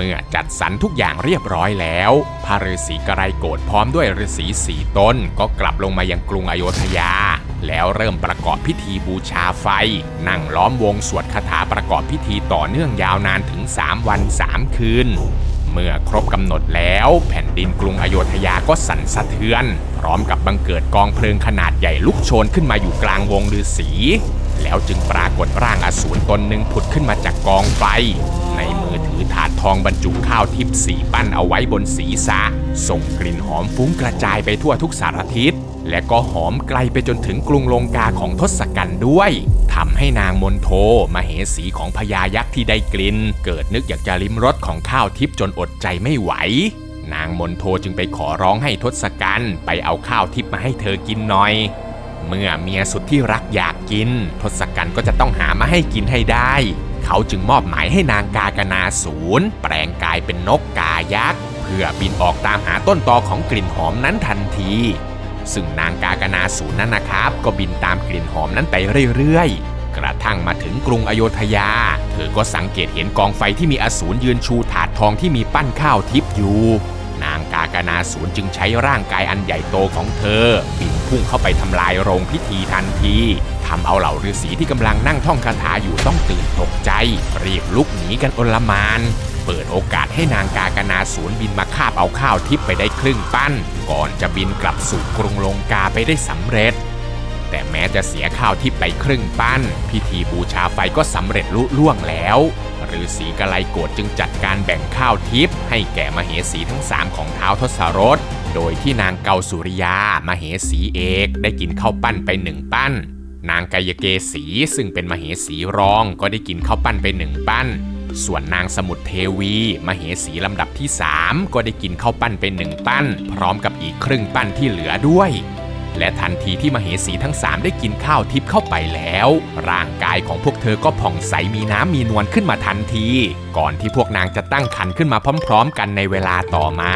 เมื่อจัดสรรทุกอย่างเรียบร้อยแล้วพระฤาษีกระไรโกรธพร้อมด้วยฤาษีสี่ตนก็กลับลงมายังกรุงอโยธยา แล้วเริ่มประกอบพิธีบูชาไฟ นั่งล้อมวงสวดคาถาประกอบพิธีต่อเนื่องยาวนานถึง 3 วัน 3 คืนเมื่อครบกำหนดแล้วแผ่นดินกรุงอโยธยาก็สั่นสะเทือน พร้อมกับบังเกิดกองเพลิงขนาดใหญ่ลุกโชนขึ้นมาอยู่กลางวงฤาษีแล้วจึงปรากฏร่างอสูรตนหนึ่งผุดขึ้นมาจากกองไฟ ใน ถือถาดทองบรรจุข้าวทิพย์สีปั้นเอาไว้บนศีรษะ ส่งกลิ่นหอมฟุ้งกระจายไปทั่วทุกสารทิศ และก็หอมไกลไปจนถึงกรุงลงกาของทศกัณฐ์ด้วยทำให้นางมนโทมาเหสีของพญายักษ์ที่ได้กลิ่นเกิดนึกอยากจะลิ้มรสของข้าวทิพย์จนอดใจไม่ไหวนางมนโทจึงไปขอร้องให้ทศกัณฐ์ไปเอาข้าวทิพย์มาให้เธอกินหน่อย เมื่อเมียสุดที่รักอยากกิน ทศกัณฐ์ก็จะต้องหามาให้กินให้ได้ เขาจึงมอบหมายให้นางกากนาศูนย์ แปลงกายเป็นนกกายักษ์ เพื่อบินออกตามหาต้นตอของกลิ่นหอมนั้นทันที ซึ่งนางกากนาศูนย์นั้นนะครับ ก็บินตามกลิ่นหอมนั้นไปเรื่อยๆ กระทั่งมาถึงกรุงอโยธยา เธอก็สังเกตเห็นกองไฟที่มีอสูรยืนชูถาดทองที่มีปั้นข้าวทิพย์อยู่ นางกากนาศูนย์จึงใช้ร่างกายอันใหญ่โตของเธอบิ พุ่งเข้าไปทำลายโรงพิธีทันทีทำเอาเหล่าฤาษีที่กำลังนั่งท่องคาถาอยู่ต้องตื่นตกใจ รีบลุกหนีกันอลมานเปิดโอกาสให้นางกากนาศูนย์บินมาคาบเอาข้าวทิพย์ไปได้ครึ่งปั้น ก่อนจะบินกลับสู่กรุงลงกาไปได้สำเร็จ แต่แม้จะเสียข้าวทิพย์ไปครึ่งปั้น พิธีบูชาไฟก็สำเร็จลุล่วงแล้วฤาษีกะไลโกรธจึงจัดการแบ่งข้าวทิพย์ให้แก่มเหสีทั้งสามของเท้าวทศรถ โดยที่นางเกาสุริยามาเหสีเอกได้กินข้าวปั้นไปหนึ่งปั้น นางกายเกษีซึ่งเป็นมเหสีรองก็ได้กินข้าวปั้นไปหนึ่งปั้น ส่วนนางสมุทรเทวีมเหสีลำดับที่ 3 ก็ได้กินข้าวปั้นไปหนึ่งปั้น พร้อมกับอีกครึ่งปั้นที่เหลือด้วยและทันทีที่มเหสีทั้งสามได้กินข้าวทิพย์เข้าไปแล้ว ร่างกายของพวกเธอก็ผ่องใสมีน้ำมีนวลขึ้นมาทันที ก่อนที่พวกนางจะตั้งครรภ์ขึ้นมาพร้อม ๆ กันในเวลาต่อมา